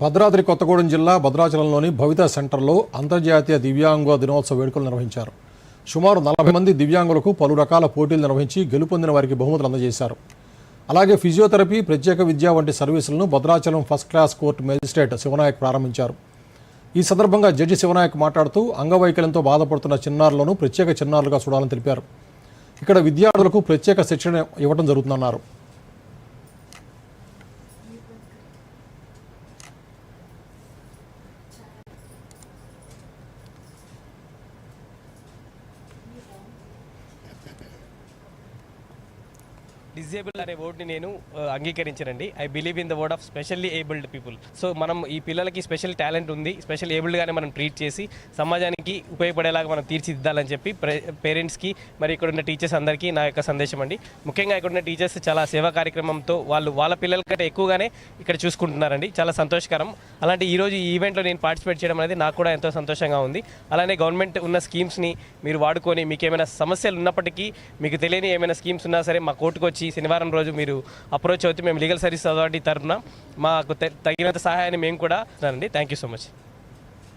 భద్రాద్రి కొత్తగూడెం జిల్లా భద్రాచలంలోని భవిత సెంటర్లో అంతర్జాతీయ దివ్యాంగుల దినోత్సవ వేడుకలు నిర్వహించారు. సుమారు నలభై మంది దివ్యాంగులకు పలు రకాల పోటీలు నిర్వహించి గెలుపొందిన వారికి బహుమతులు అందజేశారు. అలాగే ఫిజియోథెరపీ ప్రత్యేక విద్య వంటి సర్వీసులను Bhadrachalam first class court magistrate Shivanayak ప్రారంభించారు. ఈ సందర్భంగా జడ్జి శివనాయక్ మాట్లాడుతూ అంగవైకల్యంతో బాధపడుతున్న చిన్నారులను ప్రత్యేక చిన్నారులుగా చూడాలని తెలిపారు. ఇక్కడ విద్యార్థులకు ప్రత్యేక శిక్షణ ఇవ్వడం జరుగుతుందన్నారు. డిజేబుల్ అనే వర్డ్ని నేను అంగీకరించనండి. I believe in the word of specially abled people. So మనం ఈ పిల్లలకి స్పెషల్ టాలెంట్ ఉంది స్పెషల్ ఏబుల్డ్గానే మనం ట్రీట్ చేసి సమాజానికి ఉపయోగపడేలాగా మనం తీర్చిదిద్దాలని చెప్పి పేరెంట్స్కి మరి ఇక్కడ ఉన్న టీచర్స్ అందరికీ నా యొక్క సందేశం అండి. ముఖ్యంగా ఇక్కడ ఉన్న టీచర్స్ చాలా సేవా కార్యక్రమంతో వాళ్ళు వాళ్ళ పిల్లల కంటే ఎక్కువగానే ఇక్కడ చూసుకుంటున్నారండి. చాలా సంతోషకరం. అలాంటి ఈరోజు ఈ ఈవెంట్లో నేను పార్టిసిపేట్ చేయడం అనేది నాకు కూడా ఎంతో సంతోషంగా ఉంది. అలానే గవర్నమెంట్ ఉన్న స్కీమ్స్ని మీరు వాడుకొని మీకు ఏమైనా సమస్యలు ఉన్నప్పటికీ మీకు తెలియని ఏమైనా స్కీమ్స్ ఉన్నా సరే మా కోర్టుకు వచ్చి శనివారం రోజు మీరు అప్రోచ్ అవుతే మేము లీగల్ సర్వీస్ అథారిటీ తరఫున మాకు తగినంత సహాయాన్ని మేము కూడా అండి థ్యాంక్ యూ సో మచ్